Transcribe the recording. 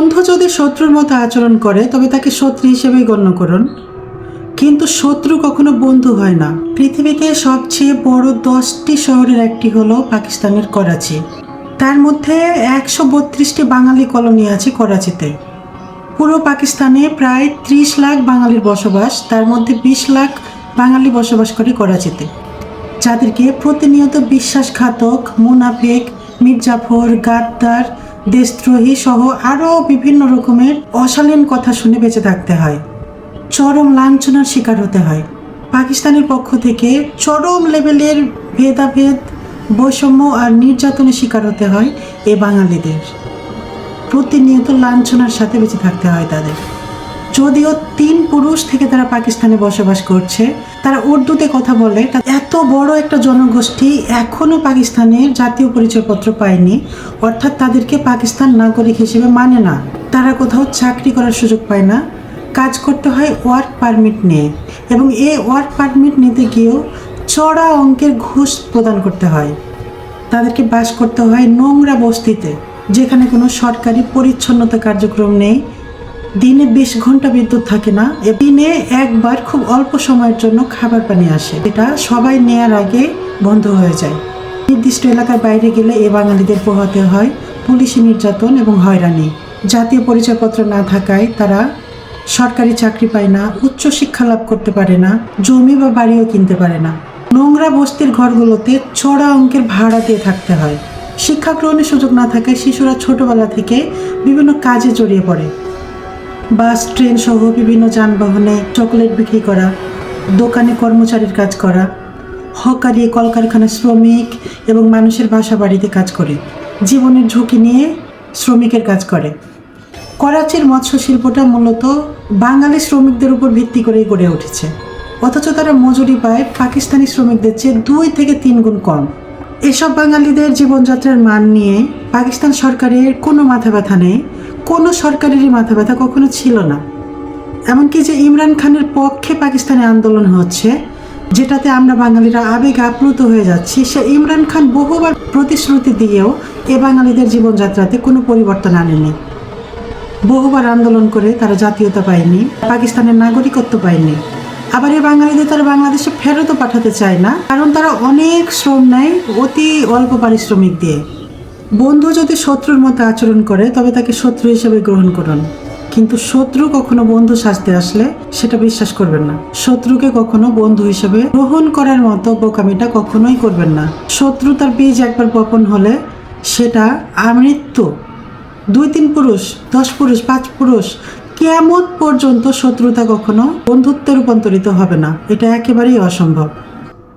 বন্ধু যদি শত্রুর মতো আচরণ করে, তবে তাকে শত্রু হিসেবেই গণ্য করুন। কিন্তু শত্রু কখনো বন্ধু হয় না। পৃথিবীতে সবচেয়ে বড় দশটি শহরের একটি হলো পাকিস্তানের করাচি। তার মধ্যে একশো বত্রিশটি বাঙালি কলোনি আছে করাচিতে। পুরো পাকিস্তানে প্রায় ত্রিশ লাখ বাঙালির বসবাস, তার মধ্যে বিশ লাখ বাঙালি বসবাস করে করাচিতে। যাদেরকে প্রতিনিয়ত বিশ্বাসঘাতক, মুনাফেক, মির্জাফর, গাদ্দার দেশদ্রোহী সহ আরও বিভিন্ন রকমের অশালীন কথা শুনে বেঁচে থাকতে হয়। চরম লাঞ্ছনার শিকার হতে হয়। পাকিস্তানের পক্ষ থেকে চরম লেভেলের ভেদাভেদ, বৈষম্য আর নির্যাতনের শিকার হতে হয় এ বাঙালিদের। প্রতিনিয়ত লাঞ্ছনার সাথে বেঁচে থাকতে হয় তাদের। যদিও তিন পুরুষ থেকে তারা পাকিস্তানে বসবাস করছে, তারা উর্দুতে কথা বলে। এত বড় একটা জনগোষ্ঠী এখনও পাকিস্তানের জাতীয় পরিচয়পত্র পায়নি, অর্থাৎ তাদেরকে পাকিস্তান নাগরিক হিসেবে মানে না। তারা কোথাও চাকরি করার সুযোগ পায় না, কাজ করতে হয় ওয়ার্ক পারমিট নিয়ে এবং এই ওয়ার্ক পারমিট নিতে গিয়েও চড়া অঙ্কের ঘুষ প্রদান করতে হয়। তাদেরকে বাস করতে হয় নোংরা বস্তিতে, যেখানে কোনো সরকারি পরিচ্ছন্নতা কার্যক্রম নেই। দিনে বিশ ঘণ্টা বিদ্যুৎ থাকে না। দিনে একবার খুব অল্প সময়ের জন্য খাবার পানি আসে। এটা সবাই নেয়ার আগে বন্ধ হয়ে যায়। নির্দিষ্ট এলাকার বাইরে গেলে এ বাঙালিদের পোহাতে হয় পুলিশি নির্যাতন এবং হয়রানি। জাতীয় পরিচয়পত্র না থাকায় তারা সরকারি চাকরি পায় না, উচ্চ শিক্ষা লাভ করতে পারে না, জমি বা বাড়িও কিনতে পারে না। নোংরা বস্তির ঘরগুলোতে চড়া অঙ্কের ভাড়া দিয়ে থাকতে হয়। শিক্ষা গ্রহণের সুযোগ না থাকায় শিশুরা ছোটবেলা থেকে বিভিন্ন কাজে জড়িয়ে পড়ে। বাস, ট্রেন সহ বিভিন্ন যানবাহনে চকলেট বিক্রি করা, দোকানে কর্মচারীর কাজ করা, হকারি কলকারখানার শ্রমিক এবং মানুষের বাসা বাড়িতে কাজ করে, জীবনের ঝুঁকি নিয়ে শ্রমিকের কাজ করে। করাচির মৎস্য শিল্পটা মূলত বাঙালি শ্রমিকদের উপর ভিত্তি করেই গড়ে উঠেছে। অথচ তারা মজুরি পায় পাকিস্তানি শ্রমিকদের চেয়ে দুই থেকে তিন গুণ কম। এসব বাঙালিদের জীবনযাত্রার মান নিয়ে পাকিস্তান সরকারের কোনো মাথা ব্যথা নেই। কোনো সরকারেরই মাথা ব্যথা কখনো ছিল না। এমনকি যে ইমরান খানের পক্ষে পাকিস্তানে আন্দোলন হচ্ছে, যেটাতে আমরা বাঙালিরা আবেগ আপ্লুত হয়ে যাচ্ছি, সে ইমরান খান বহুবার প্রতিশ্রুতি দিয়েও এ বাঙালিদের জীবনযাত্রাতে কোনো পরিবর্তন আনেনি। বহুবার আন্দোলন করে তারা জাতীয়তা পায়নি, পাকিস্তানের নাগরিকত্ব পায়নি। আবার এই বাঙালিদের তারা বাংলাদেশে ফেরতও পাঠাতে চায় না, কারণ তারা অনেক শ্রম নেয় অতি অল্প পারিশ্রমিক দিয়ে। বন্ধু যদি শত্রুর মতো আচরণ করে, তবে তাকে শত্রু হিসেবে গ্রহণ করুন। কিন্তু শত্রু কখনো বন্ধু সাজতে আসলে সেটা বিশ্বাস করবেন না। শত্রুকে কখনো বন্ধু হিসেবে গ্রহণ করার মতো বোকামিটা কখনোই করবেন না। শত্রুতার বীজ একবার বপন হলে সেটা আমৃত্যু। দুই তিন পুরুষ, দশ পুরুষ, পাঁচ পুরুষ কেমন পর্যন্ত শত্রুতা কখনো বন্ধুত্বে রূপান্তরিত হবে না। এটা একেবারেই অসম্ভব।